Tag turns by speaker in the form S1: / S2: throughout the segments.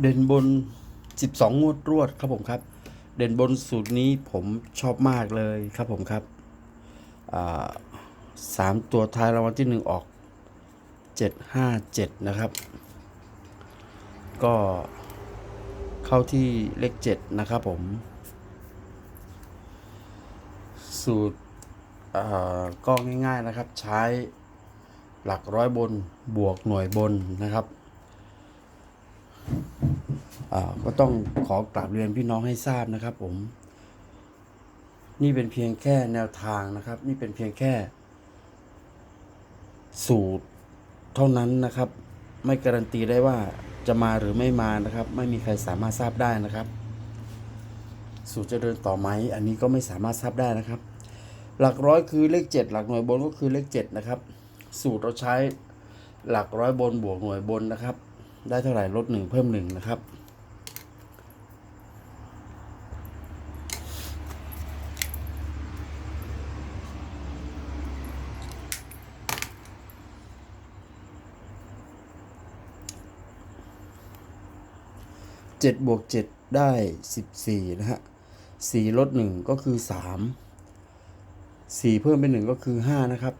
S1: เด่นบน 12 งวดรวดครับผมครับ เด่นบนสูตรนี้ผมชอบมากเลยครับผมครับสามตัวท้ายรางวัลที่หนึ่งออก 757 นะครับ ก็เข้าที่เลข 7 นะครับผม สูตรก็ง่ายๆนะครับ ใช้หลักร้อยบนบวกหน่วยบนนะครับ ก็ต้องขอกราบเรียนพี่น้องให้ทราบนะครับ ผม นี่เป็นเพียงแค่แนวทางนะครับ นี่เป็นเพียงแค่ สูตรเท่านั้นนะครับ ไม่การันตีได้ว่าจะมาหรือไม่มานะครับ ไม่มีใครสามารถทราบได้นะครับ สูตรจะเดินต่อไหมอันนี้ก็ไม่สามารถทราบได้นะครับ หลักร้อยคือเลขเจ็ดหลักหน่วยบนก็คือเลขเจ็ดนะครับ สูตรเราใช้หลักร้อยบนบวกหน่วยบนนะครับ ได้เท่าไหร่ลดหนึ่งเพิ่มหนึ่งนะครับ เจ็ดบวกเจ็ดได้สิบสี่นะฮะสี่ลดหนึ่งก็คือสามสี่เพิ่มเป็นหนึ่งก็คือห้านะครับ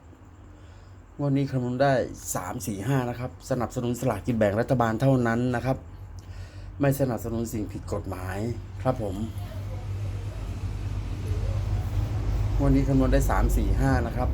S1: วันนี้คำนวณได้สามสี่ห้านะครับ สนับสนุนสลากกินแบ่งรัฐบาลเท่านั้นนะครับ ไม่สนับสนุนสิ่งผิดกฎหมายครับผม วันนี้คำนวณได้สามสี่ห้านะครับ